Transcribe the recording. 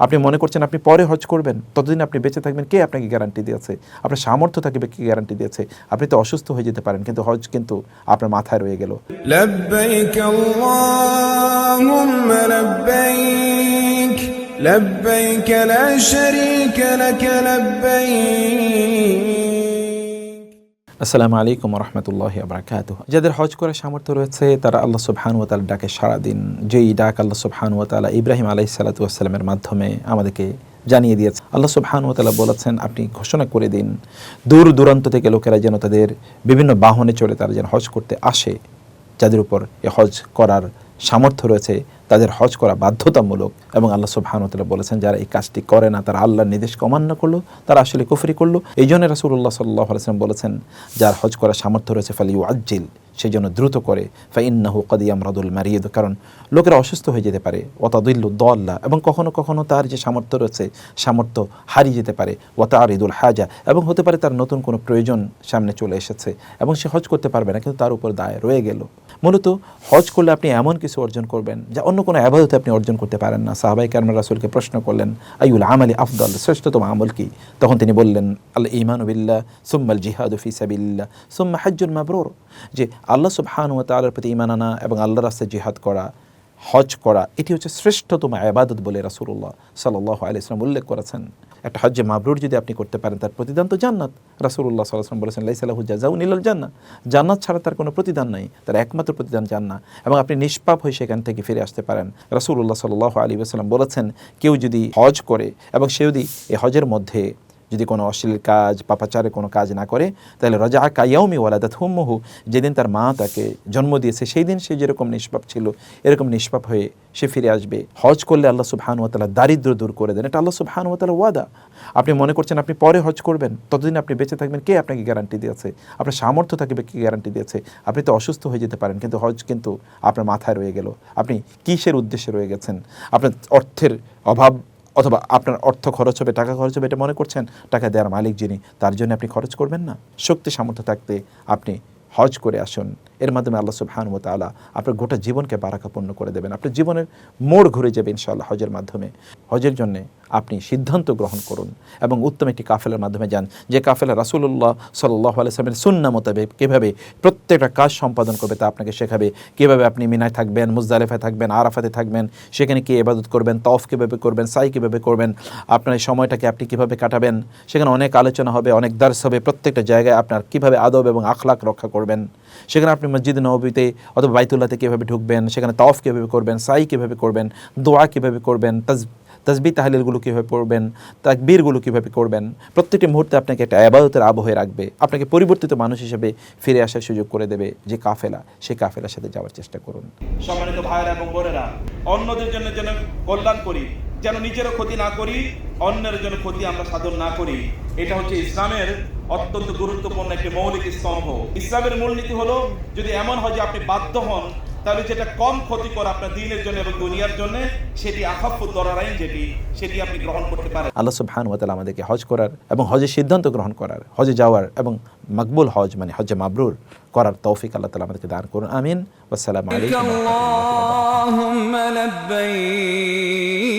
আপনি মনে করছেন আপনি পরে হজ করবেন ততদিন আপনি বেঁচে থাকবেন কে আপনাকে গ্যারান্টি দিয়েছে আপনার সামর্থ্য থাকবে কে গ্যারান্টি দিয়েছে আপনি তো অসুস্থ হয়ে যেতে পারেন কিন্তু হজ কিন্তু আপনার মাথায় রয়ে গেল لبيك اللهم لبيك لبيك لا شريك لك لبيك আসসালামু আলাইকুম রহমতুল্লাহ আবরাকাত যাদের হজ করার সামর্থ্য রয়েছে, তারা আল্লাহ সুবহান ও ডাকে সাড়া দিন। যেই ডাক আল্লাহ সুবহান তালা ইব্রাহিম আলাই সালাতামের মাধ্যমে আমাদেরকে জানিয়ে দিয়েছে আল্লাহ সুবহান তালা বলেছেন, আপনি ঘোষণা করে দিন, দূর দূরান্ত থেকে লোকেরা যেন তাদের বিভিন্ন বাহনে চড়ে তারা যেন হজ করতে আসে। যাদের উপর এ হজ করার সামর্থ্য রয়েছে তাদের হজ করা বাধ্যতামূলক। এবং আল্লাহ সুবহানুতালা বলেছেন, যারা এই কাজটি করে না, তারা আল্লাহর নির্দেশকে অমান্য করল, তারা আসলে কুফরি করল। এই জন্য রাসুল্লাহ সাল্লাহ আলসালাম বলেছেন, যার হজ করার সামর্থ্য রয়েছে ফালি আজ্জিল সেই জন্য দ্রুত করে, ফাইন্নাহু কদিয়াম রদুল মারিয়দ কারণ লোকেরা অসুস্থ হয়ে যেতে পারে, ওয়াতাদুল্লু দল্লা, এবং কখনো কখনো তার যে সামর্থ্য রয়েছে, সামর্থ্য হারিয়ে যেতে পারে ওয়াতার ঈদুল হাজা, এবং হতে পারে তার নতুন কোনো প্রয়োজন সামনে চলে এসেছে, এবং সে হজ করতে পারবে না, কিন্তু তার উপর দায় রয়ে গেল। মূলত হজ করলে আপনি এমন কিছু অর্জন করবেন, যা অন্য কোনো আবাদতে আপনি অর্জন করতে পারেন না। সাহাবাই কারমার রাসুলকে প্রশ্ন করলেন আইউল আমালি আফদল, শ্রেষ্ঠতম আমল কি? তখন তিনি বললেন আল্লাহ ইমানুবিল্লাহ সুম্মাল জিহাদ ফিসাবিল্লাহ সুম্মা হাজ্জুল মাবরুর, যে আল্লাহ ওয়া তাআলার প্রতি ইমান আনা এবং আল্লাহ রাস্তায় জিহাদ করা, হজ করা, এটি হচ্ছে শ্রেষ্ঠতম আবাদত বলে রাসূলুল্লাহ সাল্লাল্লাহু আলাইহি ওয়াসাল্লাম উল্লেখ করেছেন। একটা হজ্জে মাবরুর যদি আপনি করতে পারেন, তার প্রতিদান তো জান্নাত। আলাইহি ওয়াসাল্লাম বলেছেন লাইসালাহু জাযাউন ইল্লাল জান্নাহ। জান্নাত ছাড়া তার কোনো প্রতিদান নাই, তার একমাত্র প্রতিদান জান্নাহ। এবং আপনি নিষ্পাপ হয়ে সেখান থেকে ফিরে আসতে পারেন। রাসূলুল্লাহ সাল্লাহ আলাইহি ওয়াসাল্লাম বলেছেন, কেউ যদি হজ করে এবং সে যদি এই হজের মধ্যে যদি কোনো অশ্লীল কাজ, পাপাচারে কোনো কাজ না করে, তাহলে রজা কায়াউমি ওয়ালাদাত হুম্মহু, যেদিন তার মা তাকে জন্ম দিয়েছে, সেই দিন সে যেরকম নিষ্পাপ ছিল, এরকম নিষ্পাপ হয়ে সে ফিরে আসবে। হজ করলে আল্লাহ সুবহান তালা দারিদ্র দূর করে দেন। এটা আল্লাহ সুবহান ওয়াদা। আপনি মনে করছেন আপনি পরে হজ করবেন, ততদিন আপনি বেঁচে থাকবেন, কে আপনাকে গ্যারান্টি দিয়েছে? আপনার সামর্থ্য থাকবে কে গ্যারান্টি দিয়েছে? আপনি তো অসুস্থ হয়ে যেতে পারেন, কিন্তু হজ কিন্তু আপনার মাথায় রয়ে গেল। আপনি কিসের উদ্দেশ্যে রয়ে গেছেন? আপনার অর্থের অভাব অথবা আপনার অর্থ খরচ হবে, টাকা খরচ হবে, এটা মনে করছেন টাকা দেওয়ার মালিক যিনি, তার জন্য আপনি খরচ করবেন না। শক্তি সামর্থ্য থাকতে আপনি হজ করে আসুন। এর মাধ্যমে আল্লাহ সুবহান তালা আপনার গোটা জীবনকে বারাকাপূর্ণ করে দেবেন। আপনার জীবনের মোড় ঘুরে যাবে ইনশাআল্লাহ হজের মাধ্যমে। হজের জন্য আপনি সিদ্ধান্ত গ্রহণ করুন এবং উত্তম একটি কাফেলার মাধ্যমে যান, যে কাফেলা রাসুল্লাহ সাল্লাহ আলাইসলামের সুন্না মোতাবেক কীভাবে প্রত্যেকটা কাজ সম্পাদন করবে তা আপনাকে শেখাবে। কীভাবে আপনি মিনায় থাকবেন, মুজদালেফায় থাকবেন, আরাফাতে থাকবেন, সেখানে কী এবাদত করবেন তফ কীভাবে করবেন, সাই কীভাবে করবেন, আপনার এই সময়টাকে আপনি কীভাবে কাটাবেন, সেখানে অনেক আলোচনা হবে, অনেক দার্স হবে, প্রত্যেকটা জায়গায় আপনার কীভাবে আদব এবং আখলাক রক্ষা করবেন, সেখানে আপনি মসজিদ নবীতে অথবা বাইতুল্লাতে কীভাবে ঢুকবেন, সেখানে তফ কীভাবে করবেন, সাই কীভাবে করবেন, দোয়া কীভাবে করবেন, তাজ তসবি তাহলিলগুলো কীভাবে পড়বেন, তাকবীরগুলো কীভাবে করবেন, প্রত্যেকটি মুহূর্তে আপনাকে একটা আবাদতের আবহে রাখবে। আপনাকে পরিবর্তিত মানুষ হিসেবে ফিরে আসার সুযোগ করে দেবে যে কাফেলা, সেই কাফেলার সাথে যাওয়ার চেষ্টা করুন। সম্মানিত ভাইয়েরা এবং বোনেরা, অন্যদের জন্য যেন কল্যাণ করি, যেন নিজেরও ক্ষতি না করি, অন্যের জন্য ক্ষতি আমরা সাধন না করি। এটা হচ্ছে ইসলামের অত্যন্ত গুরুত্বপূর্ণ একটি মৌলিক স্তম্ভ। ইসলামের মূলনীতি হলো যদি এমন হয় যে আপনি বাধ্য হন তাহলে যেটা কম ক্ষতিকর আপনার দিনের জন্য এবং দুনিয়ার জন্য সেটি আখাফুর দরারাইন যেটি সেটি আপনি গ্রহণ করতে পারেন। আল্লাহ সুবহান ওয়া তাআলা আমাদেরকে হজ করার এবং হজের সিদ্ধান্ত গ্রহণ করার হজে যাওয়ার এবং মাকবুল হজ মানে হজে মাবরুর করার তৌফিক আল্লাহ তাআলা আমাদেরকে দান করুন আমিন। ওয়া আসসালামু আলাইকুম আল্লাহুম্মা লাব্বাইক।